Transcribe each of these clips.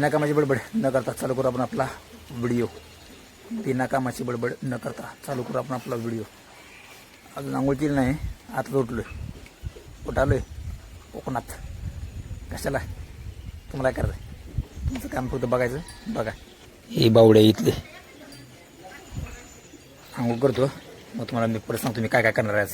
बिना कामाची बडबड न करता चालू करू आपण आपला व्हिडिओ. बिना कामाची बडबड न करता चालू करू आपण आपला व्हिडिओ. अजून आंघोळ केली नाही आता उठलोय. कुठं आलोय कोकणात. कशाला? तुम्हाला काय करायचं तुमचं काम फक्त बघायचं बघा. ही बावडे इथले. आंघोळ करतो. मग तुम्हाला मी परत सांगतो मी काय काय करणार आहे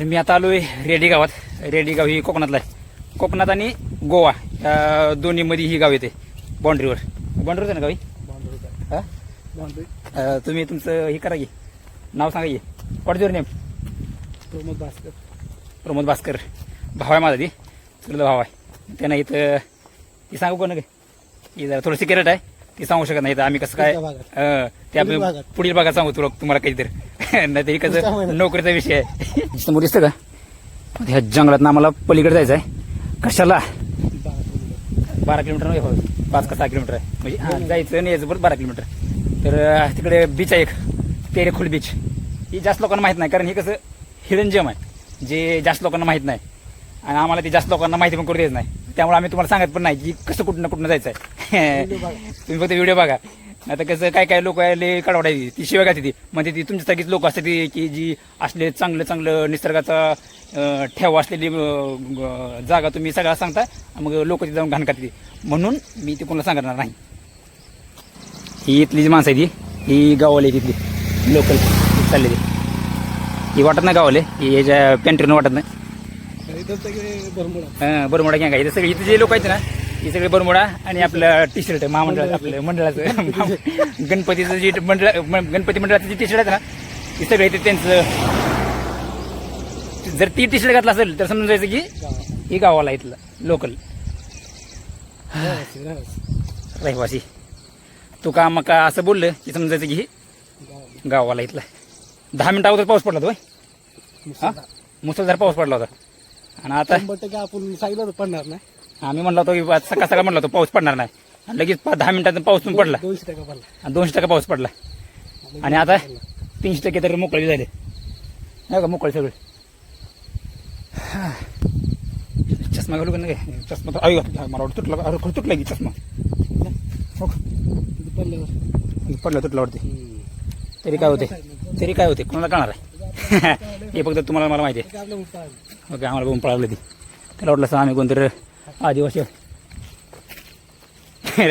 तर मी आता आलोय रेडी गावात. रेडी गाव ही कोकणातला आहे. कोकणात आणि गोवा या दोन्हीमध्ये ही गाव येते बाउंड्रीवर. बाउंड्रीवर आहे ना गावी? हा? तुम्ही तुमचं हे करा की नाव सांगा की. What your name Pramod Bhaskar. Pramod Bhaskar. भाव आहे माझा ती. चुलत भाव आहे. त्यानं इथं ती सांगू कोण काय ही जरा थोडं सिक्रेट आहे. ती सांगू शकत नाही तर आम्ही कसं काय. अं, ते आम्ही पुढील भागात. सांगू तुला तुम्हाला काहीतरी. नाही तरी पुढच्या कसं. नोकरीचा विषय आहे. समोर दिसतं का? ह्या जंगलात आम्हाला पलीकडे जायचं आहे. कशाला? बारा किलोमीटर नाही होत. पाच का सहा किलोमीटर आहे. म्हणजे हा, जायचं आणि यायचं बरं बारा किलोमीटर. तर अं, तिकडे बीच आहे एक. तेरेखोल बीच ही जास्त लोकांना माहीत नाही कारण हे कसं हिडन जेम आहे. जे जास्त लोकांना माहीत नाही. आणि आम्हाला ते जास्त लोकांना माहिती पण करू देत नाही. त्यामुळे आम्ही तुम्हाला सांगत पण नाही की कसं कुठं ना कुठं जायचं आहे तुम्ही फक्त व्हिडिओ बघा. आता कसं काय काय लोक आले कडवडायची ती. शिवाय घालते ती. म्हणजे ती तुमच्यासारखीच लोक असते ती की जी असले चांगलं चांगलं निसर्गाचा ठेव असलेली जागा तुम्ही सगळा सांगता मग लोक तिथे जाऊन घाण करते ती. म्हणून मी ते कोणाला सांगणार नाही. ही इथली जी माणसं आहे ती ही गावाली तिथली लोकल चालली ती ही वाटत नाही गावाले. ही याच्या पॅन्ट्रीनं वाटत नाही. हं, बरमुडा गँग आहे. सगळे इथे जे लोक आहेत ना हे सगळे बरमुडा आणि आपलं टी शर्ट महामंडळ आपलं मंडळाचं. गणपतीचं जे मंडळ गणपती मंडळाचं जे टी शर्ट आहे ना ते सगळे इथे त्यांचं. जर ती टी शर्ट घातलं असेल तर समजून जायचं की ही गावाला इथलं लोकल रहिवासी तू का मग का असं बोललं की समजायचं की हे गावाला. इथलं. दहा मिनिटं अगोदर पाऊस पडला तो हा? मुसळधार पाऊस पडला होता. आणि आता शंभर टक्के आपण सांगितलं होतं पडणार नाही. आम्ही म्हणलो होतो की सकाळ सकाळ म्हणलो होतो पाऊस पडणार नाही. आणि लगेच पाच दहा मिनिटात पाऊस पण पडला. दोनशे टक्का पडला. आणि दोनशे टक्का पाऊस पडला. आणि आता तीनशे टक्के तर मोकळे झाले. नाही का मोकळे सगळे. चष्मा घालू का नाही? चष्मा तर अयो मला वाटतं तुटला अरे खरं तुटला की चष्मा. हो का? किती पडल्यावर पडला तुटला वाटते तरी काय होते? तरी काय होते? कोणाला कळणार आहे? हे फक्त तुम्हाला मला माहिती आहे. आपल्या. ओके आम्हाला बघून पळावलं ती. त्याला वाटलं आम्ही कोणतरी आदिवासी. आहे.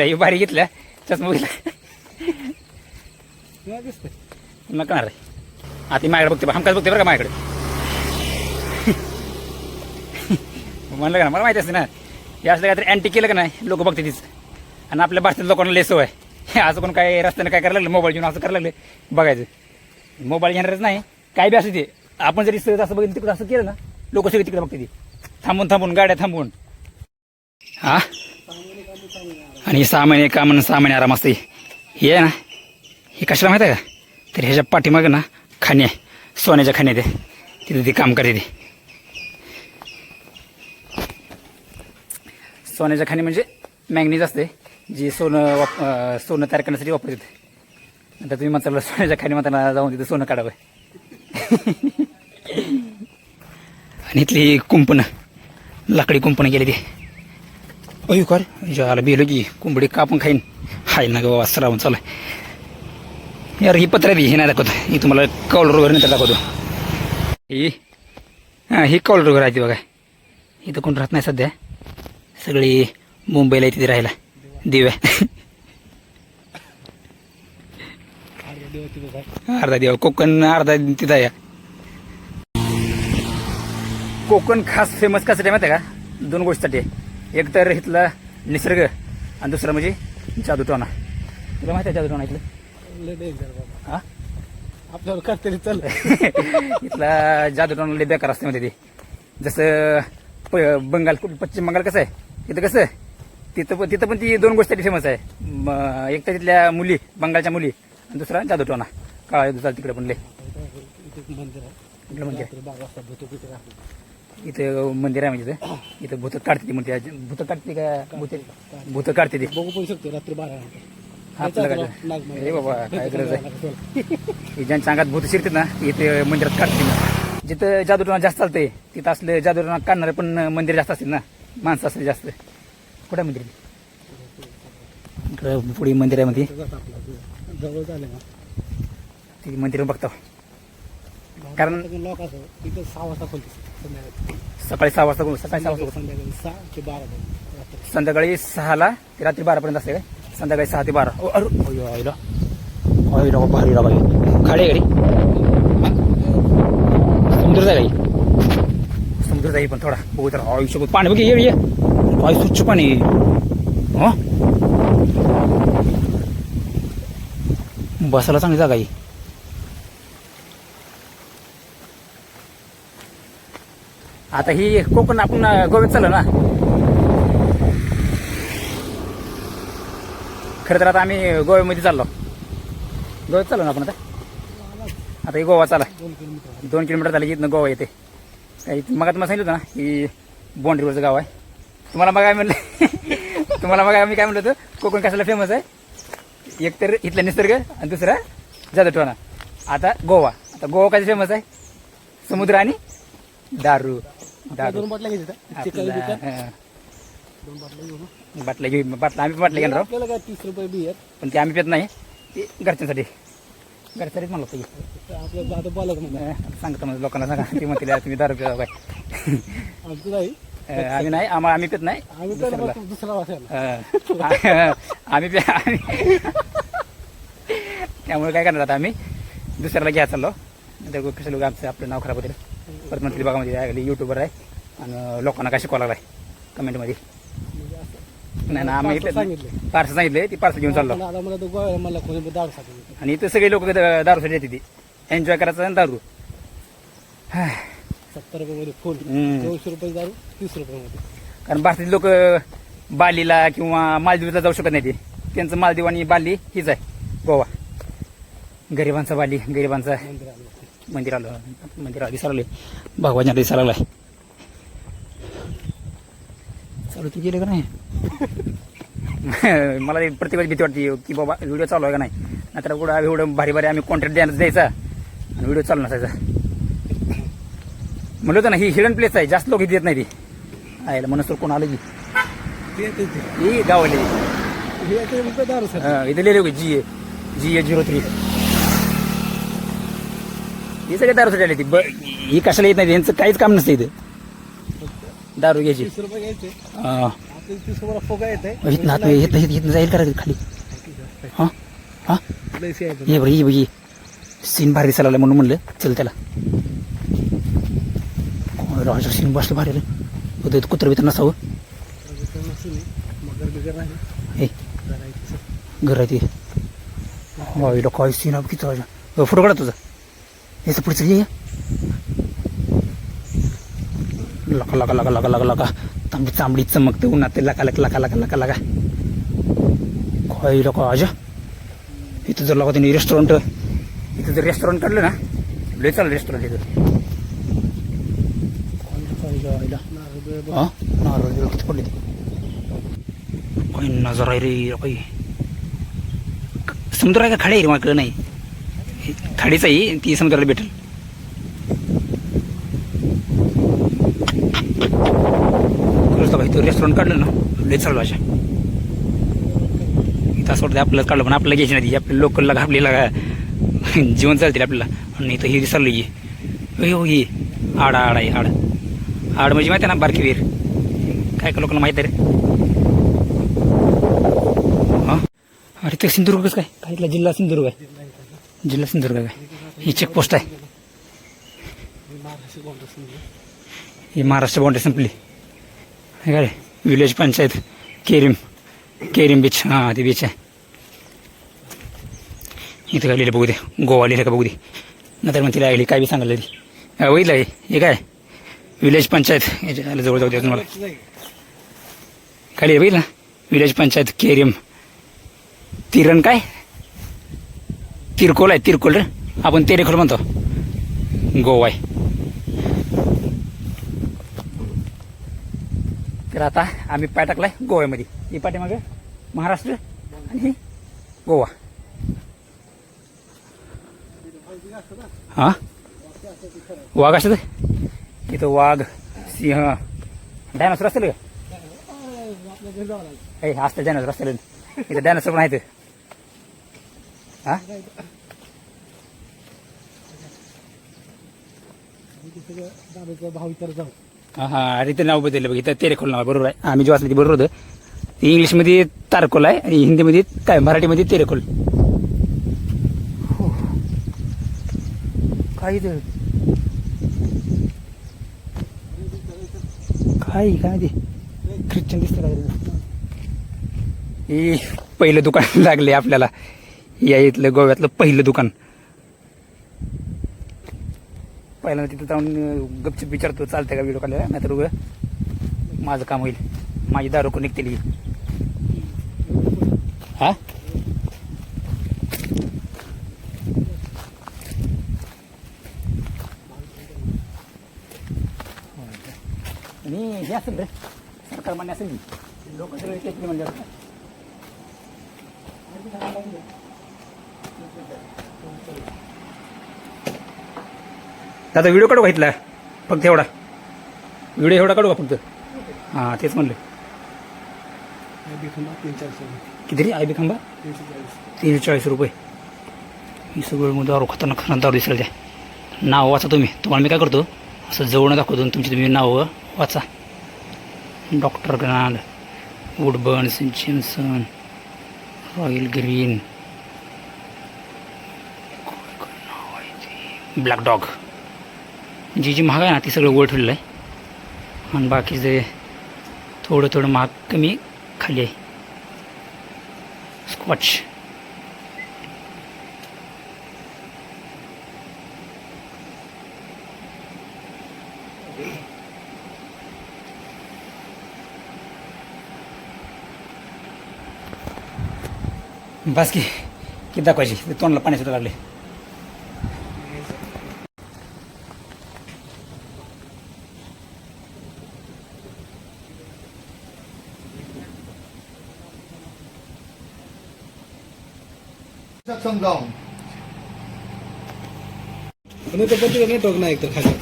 हे बारी घेतल्या चष्मा घेतला कणार आहे आता माझ्याकडे बघते हमकाच बघते बरं का माझ्याकडे. म्हणलं का ना मला माहिती असते ना हे असलं काहीतरी अँटी केलं का नाही लोक बघते तीच. आणि आपल्या भाषेत लोकांना लेसो आहे. असं कोण काय रस्त्याने काय करायला लागलं मोबाईल घेऊन असं करायला लागले बघायचं. मोबाईल घेणारच नाही काय बी असू ते आपण जरी सहज असं बघितलं तिकडे असं केलं ना लोक सगळे तिकडे बघते थांबून थांबून गाड्या थांबून. हा? आणि सहा महिने काम सहा महिने आराम असते. हे ना हे कशाला माहिती आहे का? तर ह्याच्या पाठीमागं ना खाणे आहे. सोन्याच्या खाण्यात आहे ते. तिथे ती काम करते ती. सोन्याच्या खाणी म्हणजे मॅग्नीज असते जी सोनं वाप सोनं तयार करण्यासाठी वापरते आता तुम्ही म्हणता सोन्याच्या खाणी म्हणताना जाऊन तिथे सोनं काढावं. आणि इथली कुंपणं लाकडी कुंपणं गेली ते अयो कर ज्याला बिलो की कुंबडी कापून खाईन. हाय ना गं श्रावण चालू यार ही पत्र बी हे नाही दाखवतो. ही तुम्हाला कॉलर वगैरे नंतर दाखवतो. ही हां ही कॉलर वगैरे आहे ती बघा. इथं कोण राहत नाही सध्या. सगळी मुंबईला तिथे राहायला. दिव्या अर्धा देवा कोकण अर्धा तिथं या कोकण खास फेमस कशासाठी माहिती आहे का? दोन गोष्टीसाठी. एक तर इथला निसर्ग आणि दुसरं म्हणजे जादूटोना तुला माहिती आहे जादूटोना इथलं? हा? आपल्यावर करते चल इथला जादूटोना लय बेकार असते मध्ये ते. जसं प- बंगाल पश्चिम बंगाल कसं आहे? तिथं कसं? तिथं पण तिथं पण ती दोन गोष्टी फेमस आहे. एक तर तिथल्या मुली बंगालच्या मुली आणि दुसरा जादूटोना काळा दुसरा तिकडे पण लय. मंदिर आहे. इथं मंदिर आहे म्हणजे इथं. इथं भूत काढते ती म्हणते भूत काढते का? भूत भूत काढते ती. बघू पण शकतो रात्री बारा हा, चालतं काय? ए बाबा, काय गरज आहे? हे ज्यांच्या अंगात भूत शिरतात ना इथे मंदिरात काढते ती. जिथं जादूटोना जास्त चालतंय तिथं असलं जादूटोना काढणारे पण मंदिर जास्त असतील ना? माणसं असतील जास्त. कुठं मंदिर? इकडं पुढे मंदिर आहे मध्ये इथं जातं आपलं. जवळ झाले ना. ती मंदिर बघतो. कारण- लॉक असं तिथं सहा वाजता खोलते संध्याकाळी. सकाळी सहा वाजता सकाळी सहा वाजता संध्याकाळी सहा ते बारा रात्री. संध्याकाळी सहाला ते रात्री बारापर्यंत असते काय? संध्याकाळी सहा ते बारा. अरे भारी बाई. खाडी गाडी समुद्र जाय समुद्र जाई पण थोडा. बघू तर आयुष्य पाणी बघ ये ये. काय स्वच्छ पाणी हो? बसायला चांगली जागा आहे. आता ही कोकण आपण गोव्यात चाललो ना. खरं तर आता आम्ही गोव्यामध्ये चाललो. गोव्यात चाललो ना आपण आता? आता ही गोवा चाला दोन किलोमीटर दोन किलोमीटर झाले की इथनं गोवा येते. मग तुम्हाला सांगितलं होतं ना की बोंड्रीवरचं गाव आहे. तुम्हाला मग काय म्हणलं? तुम्हाला मग मी काय म्हणलं होतं? कोकण कशाला फेमस आहे? एक तर इथला निसर्ग आणि दुसरा जादूटोना आता गोवा. आता गोवा कशा फेमस आहे? समुद्र आणि दारू. दोन बाटल्या घ्यायच्या. दोन घेऊ ना बाटल्या घेऊ बाटला आम्ही बाटल्या घेणार आहोत. आपल्याला काय तीस रुपये बियर पण ते आम्ही पेत नाही. ते घरच्यांसाठी. घरच्यासाठीच म्हणलं पाहिजे आपलं सांगतो म्हणजे लोकांना सांगा. ती म्हणतील तुम्ही दारू पिवा काय? आमचं नाही. अं, आम्ही नाही आम्हाला आम्ही पेत नाही. आम्ही दुसरा वाचायला. आम्ही त्यामुळे काय करणार आता आम्ही? दुसऱ्याला घ्या चाललो. तर कसे लोक आमचं आपलं नाव खराब होतील. परत म्हणतील बघा म्हणजे युट्यूबर आहे आणि लोकांना काय शिकवायला लागलाय कमेंटमध्ये. म्हणजे असं नाही ना आम्ही पार्सल सांगितले. ती पार्सल घेऊन चाललो. आणि इथं सगळे लोक दारूसाठी येते ती एन्जॉय करायचं आणि दारू. सत्तर रुपये मध्ये फुल. दोनशे रुपये दारू तीस रुपये मध्ये. कारण भारतातील लोक बालीला किंवा मालदीवला जाऊ शकत नाही ते. त्यांचं मालदीव आणि बाली हीच आहे गोवा. गरिबांचा बाली गरिबांचा. मंदिर आलं मंदिर आलं मंदिर आधी सरवले भगवान दिसायला लागलाय. चालू तू गेले का नाही मला ते प्रत्येक वेळेस भीती वाटते की बाबा व्हिडिओ चालू आहे का नाही? नाहीतर कुठं एवढं भारी भारी आम्ही कॉन्टॅक्ट द्यायला द्यायचा आणि व्हिडिओ चालू नसायचा. म्हणलं होतं ना ही हिडन प्लेस आहे जास्त लोक इथे येत नाही ती. आयला म्हणून कोण आलं की? ते येते ते. ही गावली हे हा, इथे लिहिले जी ए जी ए झिरो थ्री ही सगळे दारूसाठी आली ती ब ही कशाला येत नाही यांचं काहीच काम नसतं इथं. दारू घ्यायची. तीस रुपये घ्यायचे. हा. आपल्याला तीस रुपयाला फुगा येते इथनं आत इथनं इथनं इथनं जाईल करा खाली. हा? हा? ये बरं ये बघ ये. सीन भारी दिसायला लागला म्हणून म्हणलं. चल त्याला. राजा सीन बसलं भारी रे इथं कुत्रं बित्र नसावं. मगर बिगर नाही. हे. करायचं घर आहे ते हो इथं काय सीन आहे. किती राजा. फोटो काढा तुझा. याचं पुढचं ये लका लका लका लका लका लका. तांबडी चांबडी चमकते उन्हात. ते लका लका लका लका लका लका. काय लका आजा. इथं जर लका त्यांनी रेस्टॉरंट इथं जर रेस्टॉरंट काढलं ना लय चाल रेस्टॉरंट इथं. काय आईला नारळ किती पडले ते. नजर आहे रे काही समुद्र आहे का खाडे आहे रे? माझ्याकडे नाही. खाडीच आहे ती समुद्राला भेटेल. खरंच तो रेस्टॉरंट काढलं ना लय चालू अशा. इथं असं वाटतं आपल्याला काढलं पण आपल्याला घ्यायची नाही आपल्या लोकलला घाबलेला जीवन चालतील आपल्याला. आणि इथं ही चालू ये हो. ये आडा आडा आहे आड. आड म्हणजे माहिती आहे ना बारकी वीर काय काय लोकांना माहिती आहे रे? हा? अरे ते सिंधुदुर्गच काय? काय इथला जिल्हा सिंधुदुर्ग आहे? जिल्हा सिंधुदुर्ग आहे. ही चेक पोस्ट आहे. ही महाराष्ट्र बाउंड्री संपली. हे काय विलेज पंचायत केरिम केरिम बीच हां ते बीच आहे. इथं काय लिहिलं बघू दे. गोवा लिहिलं का बघू दे. नंतर मग तिला आयली काय बी सांगायला ती बघितलं हे? हे काय? विलेज पंचायत. याच्या जवळ जाऊ द्या तुम्हाला. खाली बघितलं? ना विलेज पंचायत केरिम तिरण काय? तिरकोल आहे तिरकोल रे. आपण तेरेखोल म्हणतो. गोवा आहे तर आता आम्ही पाय टाकलाय गोव्यामध्ये. ही पाठीमागे महाराष्ट्र आणि ही गोवा. हा? वाघ असतात इथं वाघ सिंह डायनासोर असतील का? असतं डायनासोर असतील. इथं डायनासोर पण आहेत. हा? हा हा अरे ते नाव बदललं बघ इथं तेरेखोल नाव बरोबर आहे. आम्ही जे वाचलं ते बरोबर होतं. ते इंग्लिशमध्ये तारकोल आहे आणि हिंदीमध्ये काय मराठीमध्ये तेरेखोल. काय इथं? काय काय ते? ख्रिश्चन दिसतं काय हे पहिलं दुकान लागले आपल्याला. या इथलं गोव्यातलं पहिलं दुकान. पहिला तिथं जाऊन अं, गपचूप विचारतो चालतंय का व्हिडिओ काढायला? नाहीतर उगं माझं काम होईल. माझी दारू कोण निघतील हा? आणि हे असेल रे सरकार मान्य असेल लोक सगळे म्हणजे दादा व्हिडिओ काढू घेतला फक्त एवढा. व्हिडिओ एवढा काढू का फक्त? हां तेच म्हणलं. किती रे? आय बी खांबा? तीनशे चाळीस रुपये. ही सगळं मग दारू खतरनाक खतरनाक दारू दिसेल त्या नाव वाचा तुम्ही. तुम्हाला मी काय करतो? असं जवळ दाखवतो तुमची तुम्ही नावं वाचा. डॉक्टर ग्रांड वुडबर्न सिन्सन रॉयल ग्रीन. ब्लॅक डॉग जी जी महाग आहे ना ती सगळं वर ठेवलेलं आहे. आणि बाकीचे थोडं थोडं महाग कमी खाली आहे. स्कॉच बस की किती दाखवायची? ते तोंडला पाणी सुद्धा लागले. आणि ते पण नेटवर्क नाही एकतर खाली.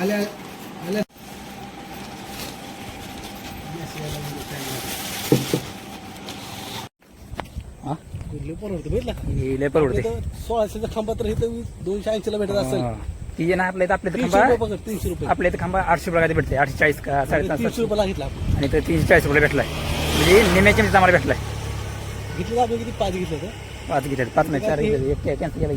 आल्या आल्या. लय परवडतं सोळाशेचा खांबा तर इथं दोनशे ऐंशीला भेटत असेल. ती ना आपल्या इथं आपल्या इथं तीनशे रुपये खांबा रुपये. आपल्या इथं खांबा आठशे रुपये भेटते आठशे चाळीस का साडेसात तीनशे रुपये घेतला आपण. आणि इथं तीनशे चाळीस रुपये भेटलाय. म्हणजे निम्याच्या मध्ये आम्हाला भेटलाय. घेतलं आपण किती? पाच घेतलं होतं? पाच घेतले पाच नाही चार घेतले एक कॅन्सल केला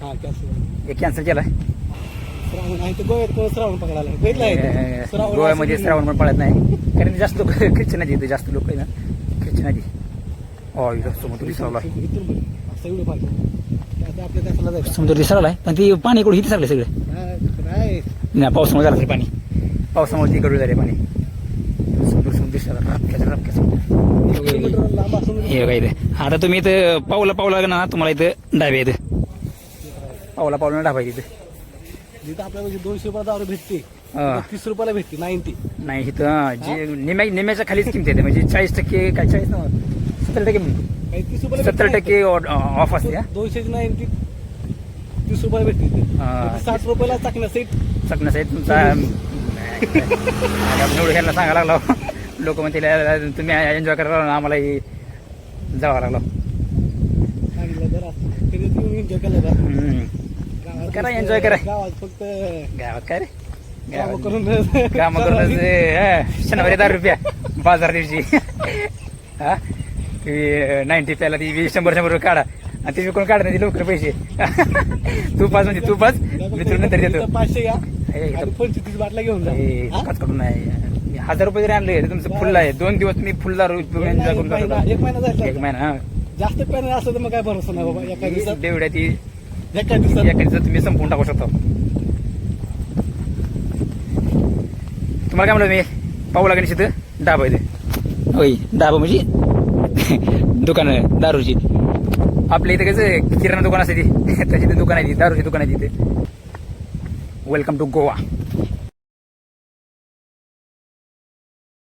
हा कॅन्सल एक कॅन्सल केला श्रावण आहे तर गोव्यात कोण श्रावण पकडायला? बघितलं आहे अं, ते? श्रावण गोव्यामध्ये श्रावण पण पडत नाही. कारण जास्त लोक ख्रिश्चन आहे इथे जास्त लोक आहे ना. ख्रिश्चन आहे हो इथं समुद्र दिसावला इथून बघ. असं एवढं पाहिजे. आता आपल्या त्याला जायचं. समुद्र दिसावला पण ती पाणी इकडून इथे सगळे सगळे. हा, काय नाही पावसामुळे झालं तरी पाणी. पावसामुळे ती इकडून झाले पाणी समुद्र समुद्र दिसायला रपक्याचं रपक्याचं किलोमीटर लांब असून हे काय इथे. आता तुम्ही इथं पावला पावला ना तुम्हाला इथं डाबे इथं पावला पावला डाबा आहे तिथं जिथं आपल्याला जे दोनशे रुपयाला दारू भेटते हा. तीस रुपयाला भेटते नाईन्टी नाही इथं जे निम्या निम्याच्या खालीच किमती येते म्हणजे चाळीस टक्के काय चाळीस ना सत्तर टक्के तीस रुपयाला सत्तर भेटते टक्के ऑफ असते हा. दोनशे नाईन्टी तीस रुपयाला भेटते इथे. हा. इथे साठ रुपयाला चाकण्या सेट तुमचा निवड घ्यायला सांगा लागला. लोक म्हणतील "अरे, तुम्ही एन्जॉय करायला आम्हाला हे जावं लागलं. येऊन एन्जॉय करा, फक्त- करा. गावात काय रे? कामं गावात करून काम करून शनिवारी दहा रुपया. बाजार दिवशी. हा? की नाईन्टी प्याला ती शंभर शंभर रुपये काढा. आणि ते विकून काढा नाही लवकर पैसे. तू पाच म्हणजे तू पाच. मी तुला नंतर देतो. पाचशे घ्या पंचवीस बाटला घेऊन जा. नाही. हजार रुपये जरी आणले तर तुमचं फुल आहे. दोन दिवस मी फुल दारू एक महिना एक महिना जायचा एक महिना हा. जास्त पॅनल असलं तर मग काय भरोसा नाही बाबा. एका दिवसात तेवढ्या ती एका दिवसात एका दिवसात तुम्ही संपवून टाकू शकता. तुम्हाला काय म्हणलं मी? पाहू लागेल तिथं डाबा आहे ते. होय डाबा म्हणजे दुकान दारूची. आपल्या इथे कसं किराणा दुकान असते ती. तशी ते दुकान आहे ती दारूची दुकान आहे तिथे वेलकम टू गोवा